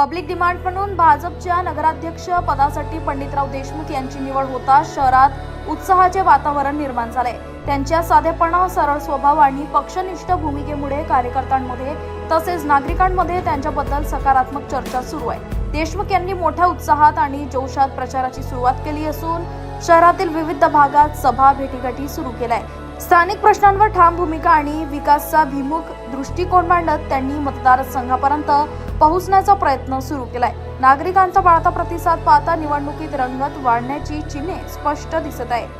Public demand म्हणून भाजपच्या नगराध्यक्ष पदासाठी पंडितराव देशमुख यांची निवड होता शहरात उत्साहाचे वातावरण निर्माण झाले. त्यांच्या साधेपणा सरळ स्वभाव आणि पक्षनिष्ठ भूमिकेमुळे कार्यकर्त्यांमध्ये तसेच नागरिकांमध्ये त्यांच्याबद्दल सकारात्मक चर्चा सुरू आहे. देशमुख यांनी मोठ्या उत्साहात आणि जोशात प्रचाराची सुरुवात केली असून शहरातील विविध भागात सभा भेटीगाठी सुरू केलाय स्थानिक प्रश्नांवर ठाम भूमिका आणि विकासचा भिमुख दृष्टिकोन मांडत त्यांनी मतदारसंघापर्यंत पोहोचण्याचा प्रयत्न सुरू केलाय. नागरिकांचा वाढता प्रतिसाद पाहता निवडणुकीत रंगत वाढण्याची चिन्हे स्पष्ट दिसत आहे